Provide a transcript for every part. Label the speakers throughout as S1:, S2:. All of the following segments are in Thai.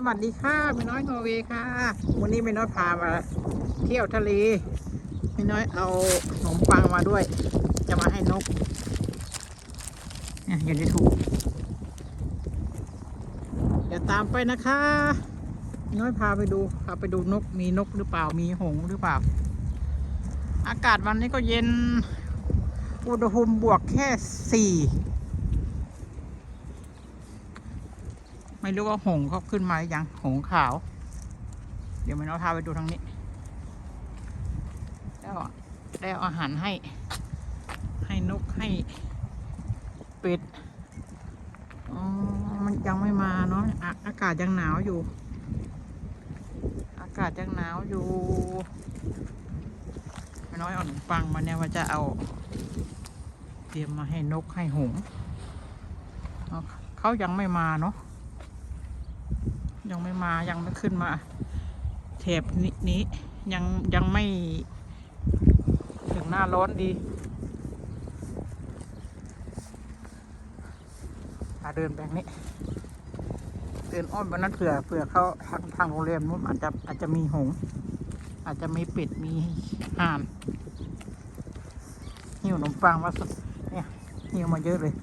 S1: สวัสดีค่ะแม่น้อยนอร์เวย์ค่ะ วันนี้แม่น้อยพามาเที่ยวทะเลแม่น้อยเอาขนมปังมาด้วย จะมาให้นกนะอยู่ในถุงเดี๋ยวตามไปนะคะแม่น้อยพาไปดูพาไปดูนกมีนกหรือเปล่ามีหงส์หรือเปล่า อากาศวันนี้ก็เย็น อุณหภูมิบวกแค่สี่ ไม่รู้ว่าหงเขาขึ้นมาหรือยังหงขาว เดี๋ยวไม่น้อยพาไปดูทางนี้ แล้วได้อาหารให้ ให้นกให้เป็ดอ๋อมันยังไม่มาเนาะอากาศยังหนาวอยู่ อากาศยังหนาวอยู่ไม่น้อยเอาขนมปังมาเนี่ยว่าจะเอาเตรียมมาให้นกให้หงเขายังไม่มาเนาะ ยังไม่มายังไม่ขึ้นมาแถบนี้นี้ยังยังไม่ถึงหน้าร้อนดีอาเดินแบบนี้ เดินอ้อมบนนั้นเผื่อเผื่อเขาทางทางโรงแรมนู้นอาจจะอาจจะมีหง อาจจะมีเป็ดมีห่านหิวนมปังมาสเนี่ยหิวมาเยอะเลย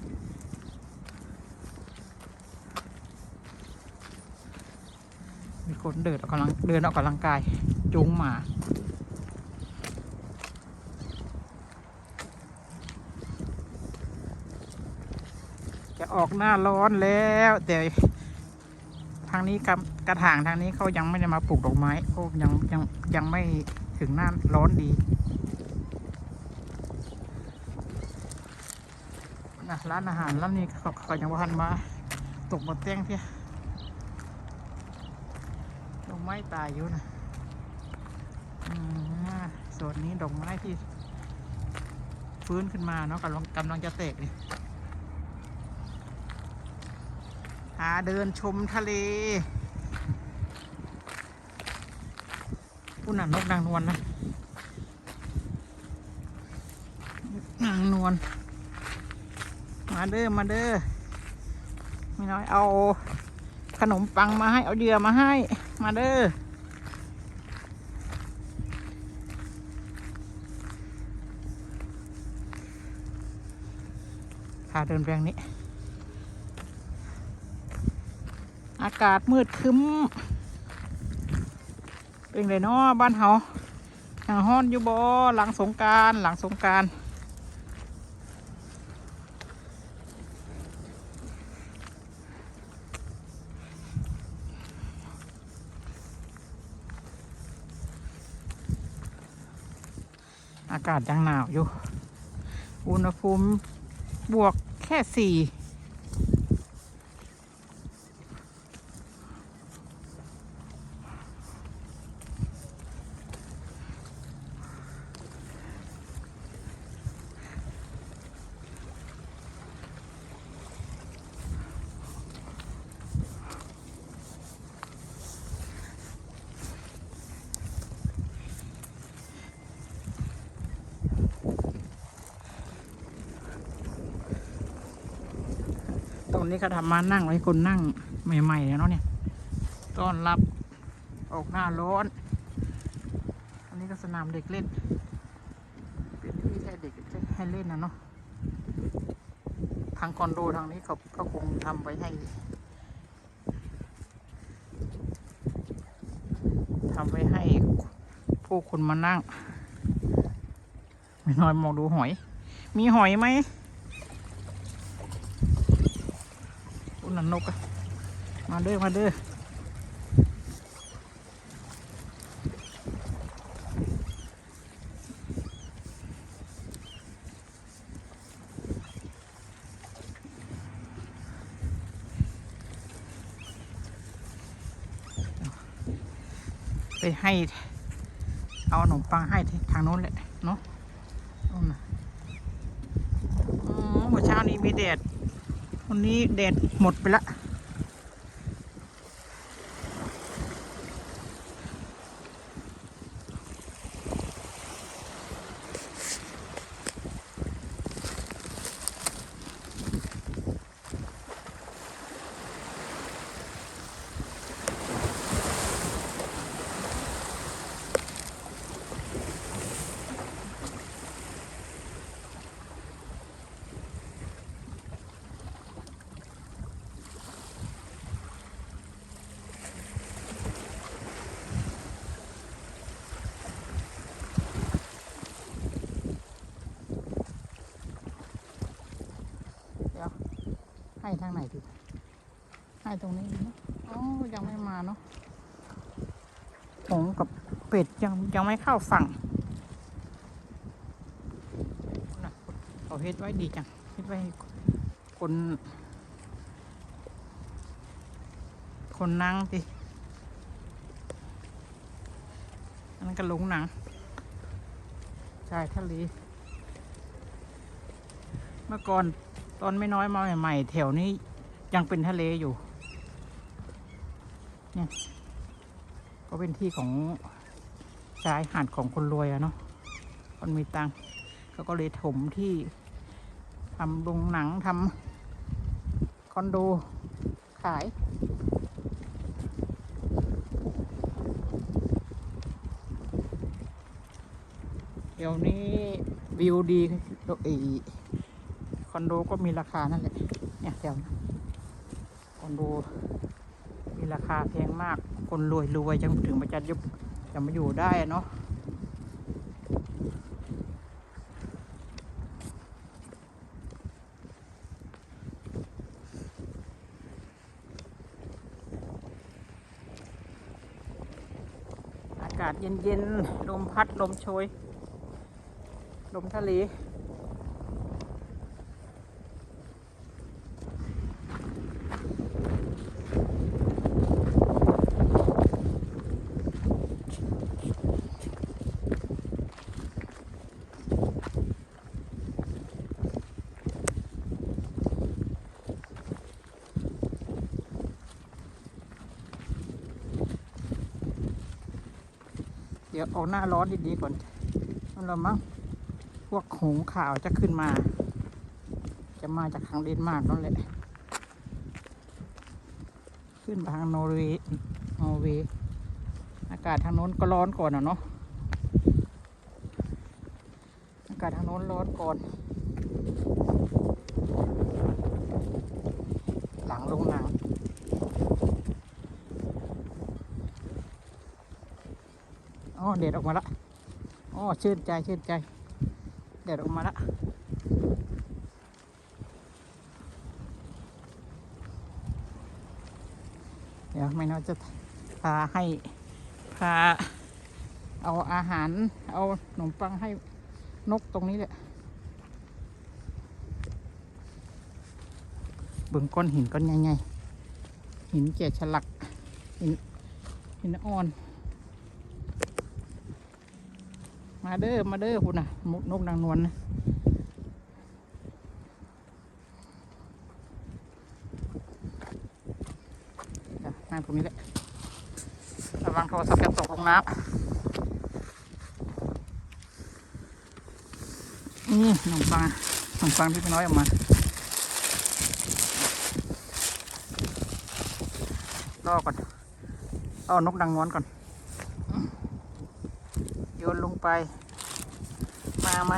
S1: มีคนเดินออกกำลังเดินออกกำลังกายจูงหมาจะออกหน้าร้อนแล้ว แต่ทางนี้กระกระถางทางนี้เขายังไม่ได้มาปลูกดอกไม้เขายังยังยังไม่ถึงหน้าร้อนดีนะร้านอาหารร้านนี้เขาเขายังวันมาตกมาเต้งเพีย ไม้ตายอยู่นะส่วนนี้ดอกไม้ที่ ฟื้นขึ้นมาเนาะกำลังกำลังจะเตกนี่หาเดินชมทะเลผู้นันนกนางนวลนะนางนวลมาเด้อมาเด้อไม่น้อยเอาขนมปังมาให้เอาเหยื่อมาให้ มาเด้อพาเดินแปลงนี้ อากาศมืดคึ้ม เป็นไงเนาะบ้านเฮาอย่างฮ้อนอยู่บ่หลังสงการหลังสงการากาศยังหนาวอยู่ อุณหภูมิบวกแค่สี่ นี้เขาทำมานั่งไว้คนนั่งใหม่ๆแล้วเนาะเนี่ยต้อนรับออกหน้าร้อน อันนี้ก็สนามเด็กเล่น เป็นที่ให้เด็กให้เล่นนะเนาะทางคอนโดทางนี้เขาเขาคงทำไว้ให้ทำไว้ให้ผู้คนมานั่งไม่น้อยมองดูหอย มีหอยไหม อุนันน กอะมาเด้อมาเด้อไปให้ เอาขนมปังให้ทางโน้นแหละเนาะอ๋อเมื่อเช้านี้มีแดด วันนี้แดดหมดไปละ ทางไหนดีให้ตรงนี้ดีนะอ๋อยังไม่มาเนาะหงกับเป็ดยังยังไม่เข้าฝั่งนะเขาเฮ็ดไว้ดีจังเฮ็ดไว้คน คนนั่งสิอันนั้นก็ลงหนังชายทะเลเมื่อก่อน ตอนไม่น้อยมาใหม่ๆแถวนี้ยังเป็นทะเลอยู่เนี่ยก็เป็นที่ของชายหาดของคนรวยอะเนาะคนมีตังเขาก็เลยถมที่ทำโรงหนังทำคอนโดขายเดี๋ยวนี้วิวดีไอค อนโดก็มีราคานั่นแหละเนี่ยแถวคอนโดมีราคาแพงมากคนรวยรวยจังถึงมาจะยุบจะมาอยู่ได้เนาะอากาศเย็นๆ ลมพัด ลมโชย ลมทะเล เดี๋ยวเอาหน้าร้อนดีๆก่อนนั่นละมั้งพวกหงส์ขาวจะขึ้นมา จะมาจากทางเดนมาร์กนั่นแหละ ขึ้นทางนอร์เวย์นอร์เวย์อากาศทางโน้นก็ร้อนก่อนอะเนาะอากาศทางโน้นร้อนก่อน หลังลงหนัง อ๋อเด็ดออกมาละอ๋อชื่นใจชื่นใจ เด็ดออกมาละเดี๋ยวไม่น้อยจะพาให้พาเอาอาหาร เอาขนมปังให้นกตรงนี้แหละเบิ่งก้อนหินก้อนใหญ่ๆหินแกะฉลักหินหินอ่อน มาเด้อมาเด้อคุณน่ะมุกนกนางนวลนะนั่งตรงนี้แหละระวังโทรศัพท์จะตกลงน้ำนี่ขนมปังขนมปังที่พี่น้อยออกมารอก่อนเอานกนางนวลก่อน ไป มาไหม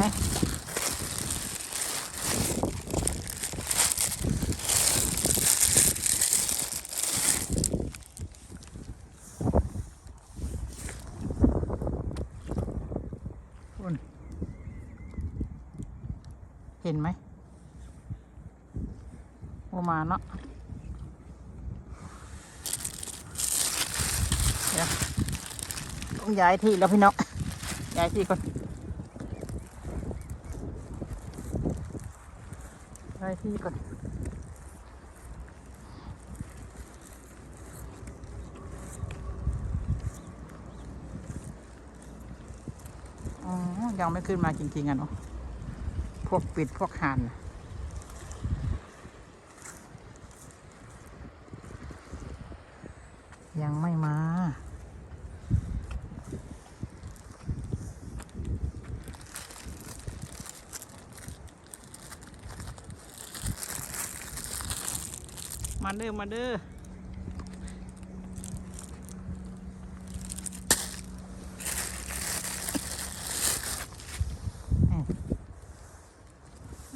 S1: คุณเห็นไหมว่ามาเนาะเดี๋ยวต้องย้ายที่แล้วพี่น้อง ย้ายที่ก่อนย้ายที่ก่อนอ๋อยังไม่ขึ้นมาจริงๆอะเนาะ พวกปิดพวกหานน่ะยังไม่มา มา เด้อมาเด้อม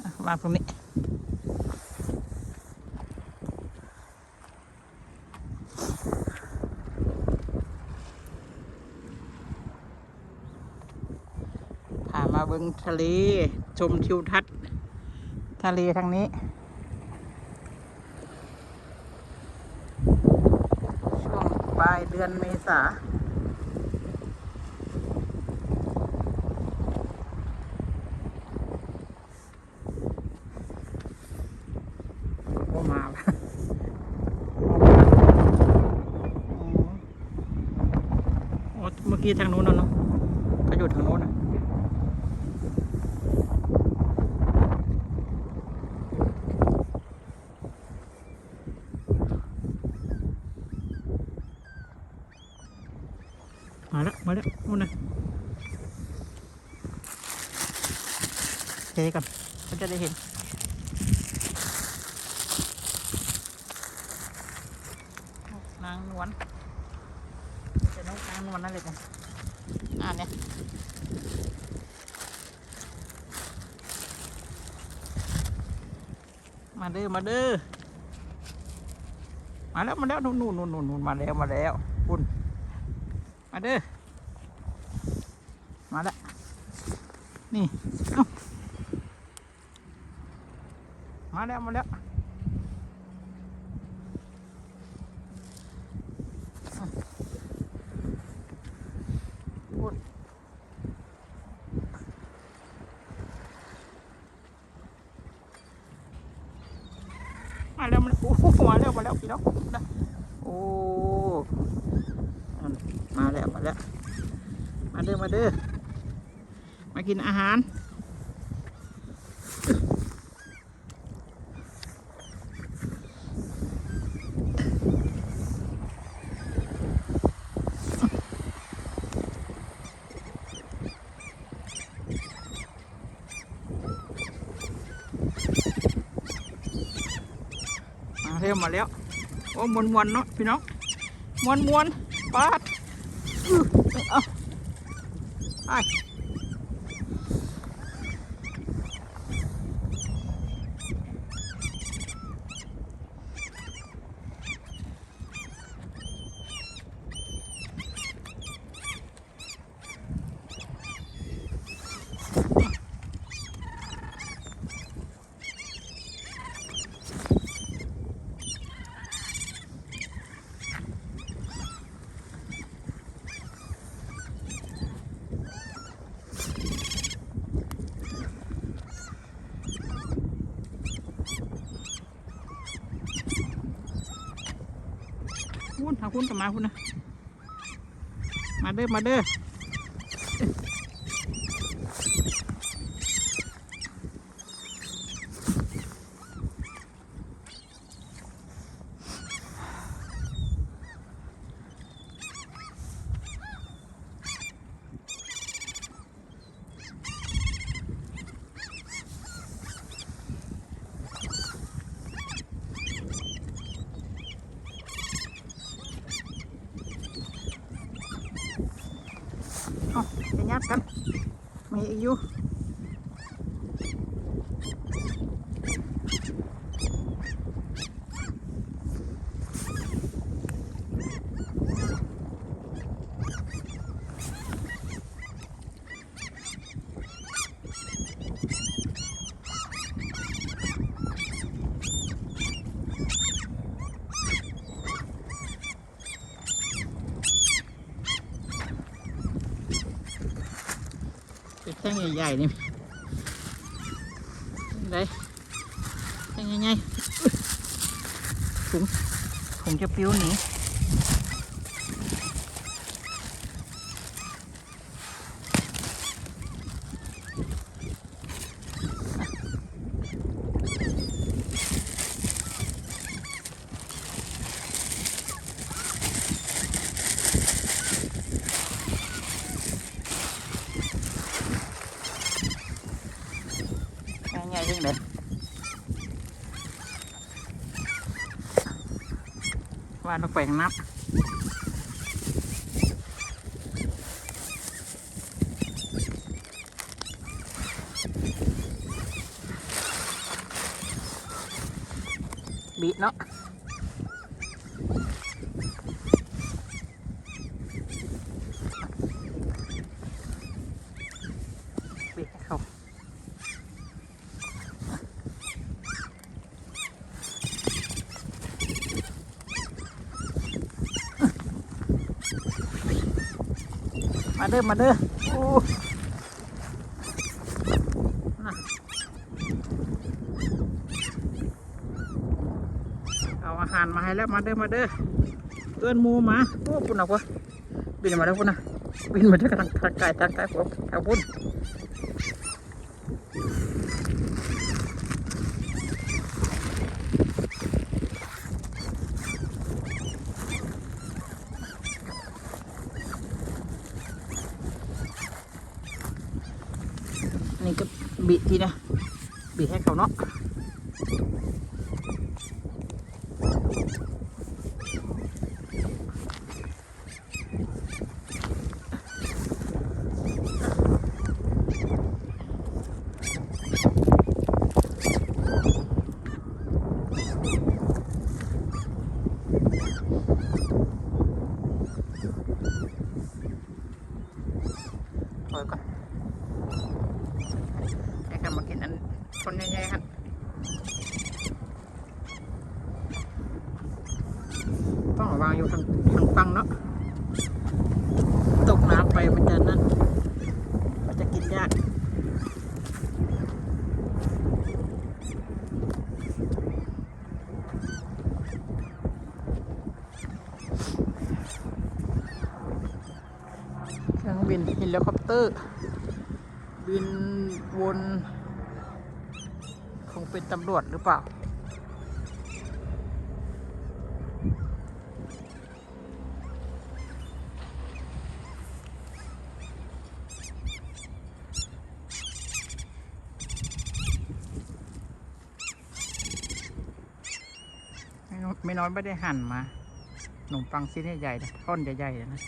S1: อะวางตรงนี้พามาเบิงทะเล ชมทิวทัศน์ ทะเลทางนี้ ลาย เดือนเมษาโอ้มาว่ะอ๋อโอ้เมื่อกี้ทางนู้นเนาะเขาอยู่ทางนู้นนะมาแล้ว มาแล้วนู่นนะเท ก่อนเขาจะได้เห็น นางนวลจะนกนางนวลนั่นเลยกันอ่าเนี่ยมาเด้อมาเด้อมาแล้วมาแล้วนู่นนู่นนู่นนู่นมาแล้วมาแล้วคุณมาเด้อมาแล้วนี่เอ้า มาแล้วมาแล้วพูดมาแล้วมาแล้วโอ้มาแล้วมาแล้วพี่น้องโอ้มาแล้วมาแล้วมาเด้อมาเด้อมากินอาหาร มาแล้ว โอ้มวนมวนๆเนาะพี่น้องมวนมวนๆปาดอื้อเอาไป คุณหาคุณกับมาคุณนะมาเด้อมาเด้อเอาจะยัดกันมีอีกอยู่เป็นแท่ง ใหญ่ๆนี่ได้แท่งใหญ่ๆถุงถุงจะปลิวหนีง่ายๆที่ไหน ว่านกแปลงนับเนาะบีให้เขา ม มา เด้อมาเด้อโอ้เอาอาหารมาให้แล้วมาเด้อมาเด้อเอื้อนมูมาโอ้ปุ่นเอาวะบินมาแล้วปุ่นนะบินมาเด้อทางทางไกลทางไกลผมทาปุ่น ก็บิทีนะบิให้เขาเนาะถอยก่อนให้กันมากินอันคนใหญ่ๆครับต้ อยู่ทางทางฟังเนาะตกน้ำไปมันจะนั่นมันจะกินยากเครื่องบินเฮลิคอปเตอร์ บินวน คงเป็นตำรวจหรือเปล่า ไม่น้อยไม่ได้หั่นมาขนมปังชิ้นใหญ่ๆนะท่อนใหญ่ๆเลยนะ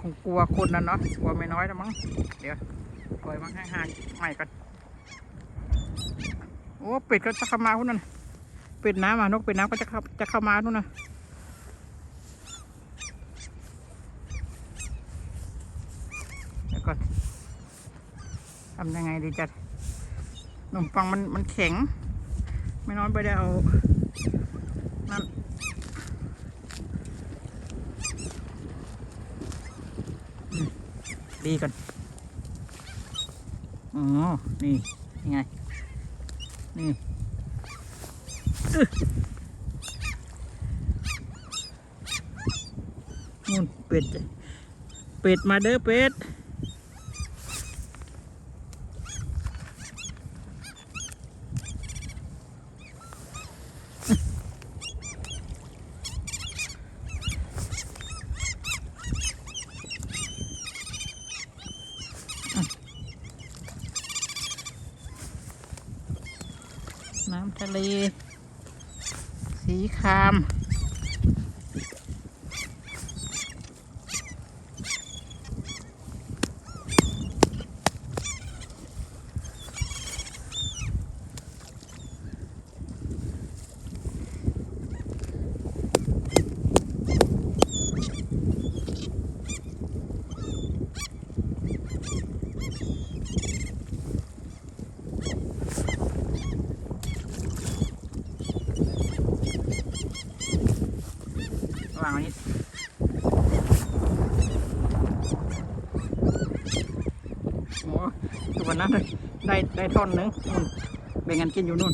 S1: คงกลัวคนนะเนาะกลัวไม่น้อยแล้วมั้งเดี๋ยวปล่อยมันให้ห่างใหม่ก่อนโอ้เป็ดก็จะเข้ามาพุ่นนั่นเป็ดน้ำอะนกเป็ดน้ำก็จะเข้าจะเข้ามาทุ่นนะเดี๋ยวก่อนทำยังไงดีจัดขนมปังมันมันแข็ง ไม่น้อยไปได้เอานั่นดีก่อนอ๋อ นี่ยังไง นี่นู่นเป็ด เป็ดมาเด้อเป็ด น้ำทะเล สีคราม วางไว้นี้โอ้ตัวนั้นได้ ได้ได้อนนึงนู่นแบ่งกันกินอยู่นู่น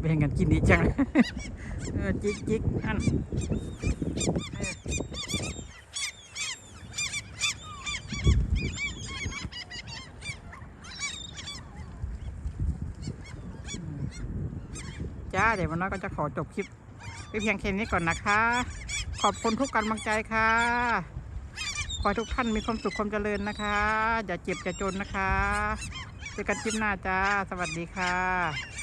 S1: แบ่งกันกินดีจังจิกจิกอันเออ จ้า เดี๋ยววันน้อยก็จะขอจบคลิปไปเพียงแค่นี้ก่อนนะคะ ขอบคุณทุกกำลังใจค่ะ ขอให้ทุกท่านมีความสุขความเจริญนะคะ อย่าเจ็บอย่าจนนะคะเจอกันคลิปหน้าจ้า สวัสดีค่ะ